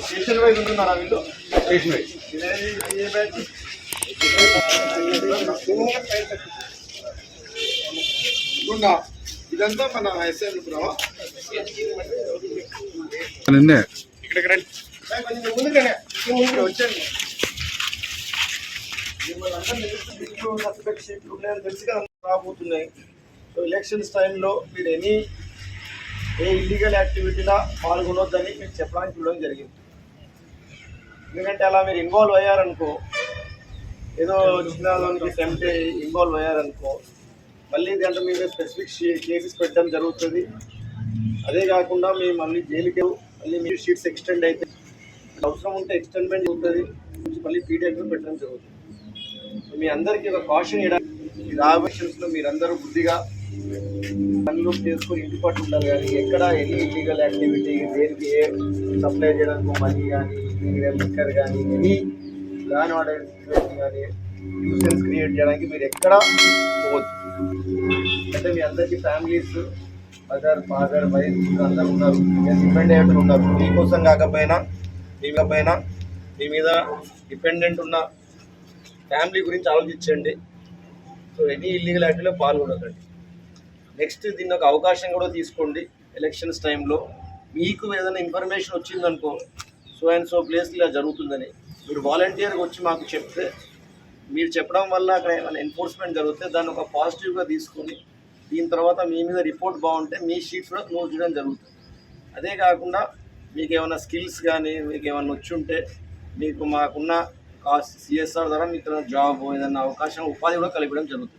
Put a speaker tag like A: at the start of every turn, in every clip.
A: Station wise ఉంటున్నారా వీళ్ళు
B: station wise
A: ఏ batch? ఇదంతా మన ఎస్ఐ
B: నిన్నే
A: ఇక్కడికి రండి కొంచెం ముందుగానే ముందుకు వచ్చాను మిమ్మల్ని షీట్లు ఉన్నాయని తెలిసి కదా రాబోతున్నాయి. సో ఎలక్షన్స్ టైంలో మీరు ఎనీ ఏ ఇల్లీగల్ యాక్టివిటీలా పాల్గొనొద్దని మీకు చెప్పడానికి చూడడం జరిగింది. ఎందుకంటే అలా మీరు ఇన్వాల్వ్ అయ్యారనుకో ఏదో చిన్నదానికి అంటే ఇన్వాల్వ్ అయ్యారనుకో మళ్ళీ దాంట్లో మీద స్పెసిఫిక్ కేసెస్ పెట్టడం జరుగుతుంది. అదే కాకుండా మీ మళ్ళీ జైలుకి మళ్ళీ మీ షీట్స్ ఎక్స్టెండ్ అయితే అవసరం ఉంటే ఎక్స్టెండ్మెంట్ అవుతుంది. మళ్ళీ పీడిఎఫ్ పెట్టడం జరుగుతుంది. మీ అందరికీ ఒక కాషన్ ఇవ్వడానికి రాబోషన్స్లో మీరందరూ బుద్ధిగా పనులు చేసుకుని ఇంటి పట్టు ఉండాలి కానీ ఎక్కడ ఎన్ని ఇల్లీగల్ యాక్టివిటీ దేనికి ఏ సప్లై చేయడానికి మనీ కానీ లిక్కర్ కానీ ఎనీ లాన్ ఆర్డర్ కానీ న్యూసెన్స్ క్రియేట్ చేయడానికి మీరు ఎక్కడ పోవద్దు. అంటే మీ అందరికీ ఫ్యామిలీస్ మదర్ ఫాదర్ వైఫ్ అందరూ ఉన్నారు. డిపెండ్ అయ్యేటట్టు ఉన్నారు. మీకోసం కాకపోయినా మీ పైన మీ మీద డిపెండెంట్ ఉన్న ఫ్యామిలీ గురించి ఆలోచించండి. సో ఎనీ ఇల్లీగల్ యాక్ట్లో పాల్గొనకండి. నెక్స్ట్ దీన్ని ఒక అవకాశం కూడా తీసుకోండి ఎలక్షన్స్ టైంలో మీకు ఏదైనా ఇన్ఫర్మేషన్ వచ్చిందనుకో సో అండ్ సో ప్లేస్ ఇలా జరుగుతుందని. మీరు వాలంటీర్గా వచ్చి మాకు చెప్తే మీరు చెప్పడం వల్ల అక్కడ ఏమైనా ఎన్ఫోర్స్మెంట్ జరిగితే దాన్ని ఒక పాజిటివ్గా తీసుకొని దీని తర్వాత మీ మీద రిపోర్ట్ బాగుంటే మీ షీట్స్ కూడా క్లోజ్ చేయడం జరుగుతుంది. అదే కాకుండా మీకు ఏమైనా స్కిల్స్ కానీ మీకు ఏమైనా వచ్చి ఉంటే మీకు మాకున్న కాస్ట్ సిఎస్ఆర్ ద్వారా మీకు జాబ్ ఏదైనా అవకాశం ఉపాధి కూడా కలిపడం జరుగుతుంది.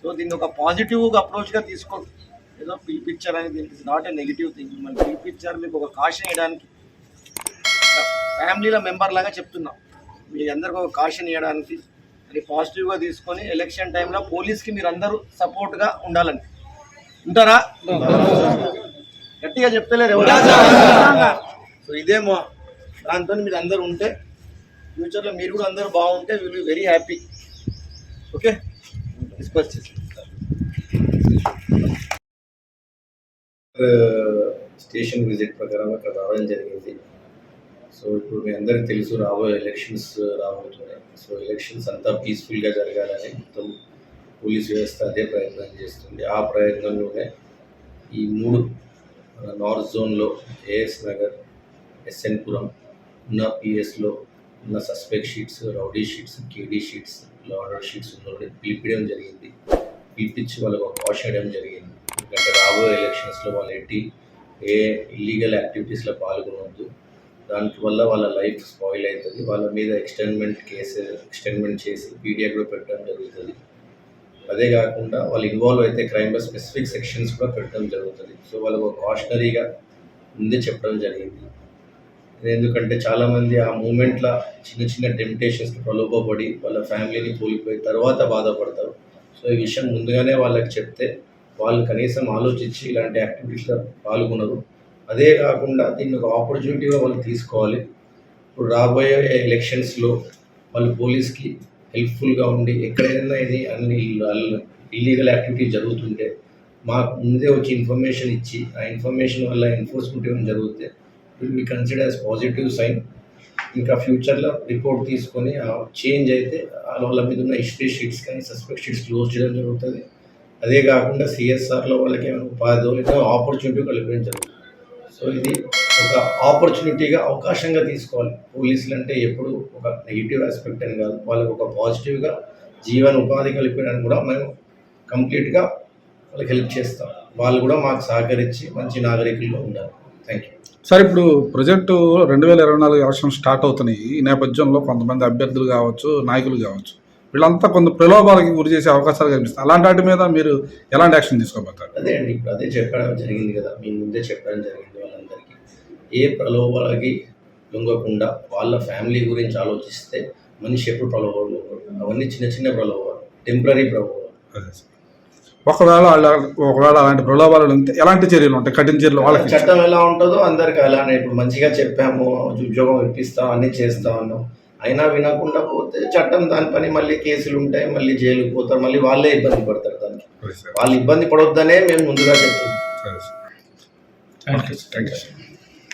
A: సో దీన్ని ఒక పాజిటివ్గా అప్రోచ్గా తీసుకోండి ఏదో పిలిపించారు అని దీనికి నాట్ ఏ నెగిటివ్ థింగ్ మన పిలిపించారు మీకు ఒక కాషన్ ఇవ్వడానికి. ఫ్యామిలీలో మెంబర్ లాగా చెప్తున్నాం. మీ అందరికి ఒక కాషన్ ఇవ్వడానికి. అది పాజిటివ్గా తీసుకొని ఎలక్షన్ టైంలో పోలీస్కి మీరు అందరూ సపోర్ట్గా ఉండాలని ఉంటారా? గట్టిగా చెప్తలేరు ఎవరు? సో ఇదేమో. దాంతో మీరు అందరూ ఉంటే ఫ్యూచర్లో మీరు కూడా అందరూ బాగుంటే will very happy okay discuss
C: station visit ప్రకారం అక్కడ రావడం జరిగింది. సో ఇప్పుడు మీ అందరికీ తెలుసు రాబోయే ఎలక్షన్స్ రాబోతున్నాయి. సో ఎలక్షన్స్ అంతా పీస్ఫుల్గా జరగాలని మొత్తం పోలీస్ వ్యవస్థ అదే ప్రయత్నం చేస్తుంది. ఆ ప్రయత్నంలోనే ఈ మూడు నార్త్ జోన్లో ఏఎస్ నగర్ ఎస్ఎన్పురం ఉన్న పిఎస్లో ఉన్న suspect sheets rowdy sheets KD sheets ladder sheets ఉన్న పిలిపించడం జరిగింది. పిలిపించి వాళ్ళకు ఒక కాషన్ ఇవ్వడం జరిగింది. ఎందుకంటే రాబోయే ఎలక్షన్స్లో వాళ్ళు ఏంటి ఏ ఇల్లీగల్ యాక్టివిటీస్లో పాల్గొనవద్దు దానివల్ల వాళ్ళ లైఫ్ స్పాయిల్ అవుతుంది. వాళ్ళ మీద ఎక్స్టెన్మెంట్ కేసు ఎక్స్టెన్మెంట్ చేసి పీడియా కూడా పెట్టడం జరుగుతుంది. అదే కాకుండా వాళ్ళు ఇన్వాల్వ్ అయితే క్రైమ్లో స్పెసిఫిక్ సెక్షన్స్ కూడా పెట్టడం జరుగుతుంది. సో వాళ్ళు ఒక కాషనరీగా ముందే చెప్పడం జరిగింది. ఎందుకంటే చాలామంది ఆ మూమెంట్లో చిన్న చిన్న టెంప్టేషన్స్కి ప్రలోభపడి వాళ్ళ ఫ్యామిలీని కోల్పోయి తర్వాత బాధపడతారు. సో ఈ విషయం ముందుగానే వాళ్ళకి చెప్తే వాళ్ళు కనీసం ఆలోచించి ఇలాంటి యాక్టివిటీస్లో పాల్గొనరు. అదే కాకుండా దీన్ని ఒక ఆపర్చునిటీగా వాళ్ళు తీసుకోవాలి. ఇప్పుడు రాబోయే ఎలక్షన్స్లో వాళ్ళు పోలీస్కి హెల్ప్ఫుల్గా ఉండి ఎక్కడైనా ఇది అన్ని ఇల్లీగల్ యాక్టివిటీ జరుగుతుంటే మాకు ముందే వచ్చి ఇన్ఫర్మేషన్ ఇచ్చి ఆ ఇన్ఫర్మేషన్ వల్ల ఎన్ఫోర్స్మెంట్ ఏమైనా జరిగితే will be consider as positive sign ఇంకా ఫ్యూచర్లో రిపోర్ట్ తీసుకొని చేంజ్ అయితే వాళ్ళ మీద ఉన్న హిస్టరీ షీట్స్ కానీ సస్పెక్ట్ షీట్స్ క్లోజ్ చేయడం జరుగుతుంది. అదే కాకుండా సిఎస్ఆర్లో వాళ్ళకి ఏమైనా ఉపాధి ఆపర్చునిటీ కల్పించడం సో ఇది ఒక ఆపర్చునిటీగా అవకాశంగా తీసుకోవాలి. పోలీసులు అంటే ఎప్పుడు ఒక నెగిటివ్ ఆస్పెక్ట్ అని కాదు. వాళ్ళకి ఒక పాజిటివ్గా జీవన ఉపాధి కల్పించడానికి కూడా మేము కంప్లీట్గా వాళ్ళకి హెల్ప్ చేస్తాం. వాళ్ళు కూడా మాకు సహకరించి మంచి నాగరికులుగా ఉండాలి. థ్యాంక్ యూ
B: సార్ ఇప్పుడు ప్రజెంట్ రెండు వేల ఇరవై నాలుగు ఎలక్షన్ స్టార్ట్ అవుతున్నాయి. ఈ నేపథ్యంలో కొంతమంది అభ్యర్థులు కావచ్చు నాయకులు కావచ్చు వీళ్ళంతా కొంత ప్రలోభాలకి గురి చేసే అవకాశాలు కనిపిస్తాయి. అలాంటి వాటి మీద మీరు ఎలాంటి యాక్షన్ తీసుకోబోతారు?
C: అదే అండి. ఇప్పుడు అదే చెప్పడం జరిగింది కదా. మీ ముందే చెప్పడం జరిగింది. ఏ ప్రలోభాలకి లొంగకుండా వాళ్ళ ఫ్యామిలీ గురించి ఆలోచిస్తే మనిషి ఎప్పుడు ప్రలోభాలు. అవన్నీ చిన్న చిన్న ప్రలోభాలు టెంపరీ ప్రలోభాలు.
B: ఒకవేళ ఒకవేళ అలాంటి ప్రలోభాలు ఉంటే ఎలాంటి చర్యలు ఉంటాయి? కఠిన చర్యలు వాళ్ళకి
C: చట్టం ఎలా ఉంటుందో అందరికి అలానే. ఇప్పుడు మంచిగా చెప్పాము ఉద్యోగం ఇప్పిస్తాం అన్ని చేస్తా ఉన్నాం అయినా వినకుండా పోతే చట్టం దాని పని మళ్ళీ కేసులు ఉంటాయి మళ్ళీ జైలుకి పోతారు మళ్ళీ వాళ్ళే ఇబ్బంది పడతారు దానికి. వాళ్ళు ఇబ్బంది పడొద్దనే మేము ముందుగా చెప్తున్నాం.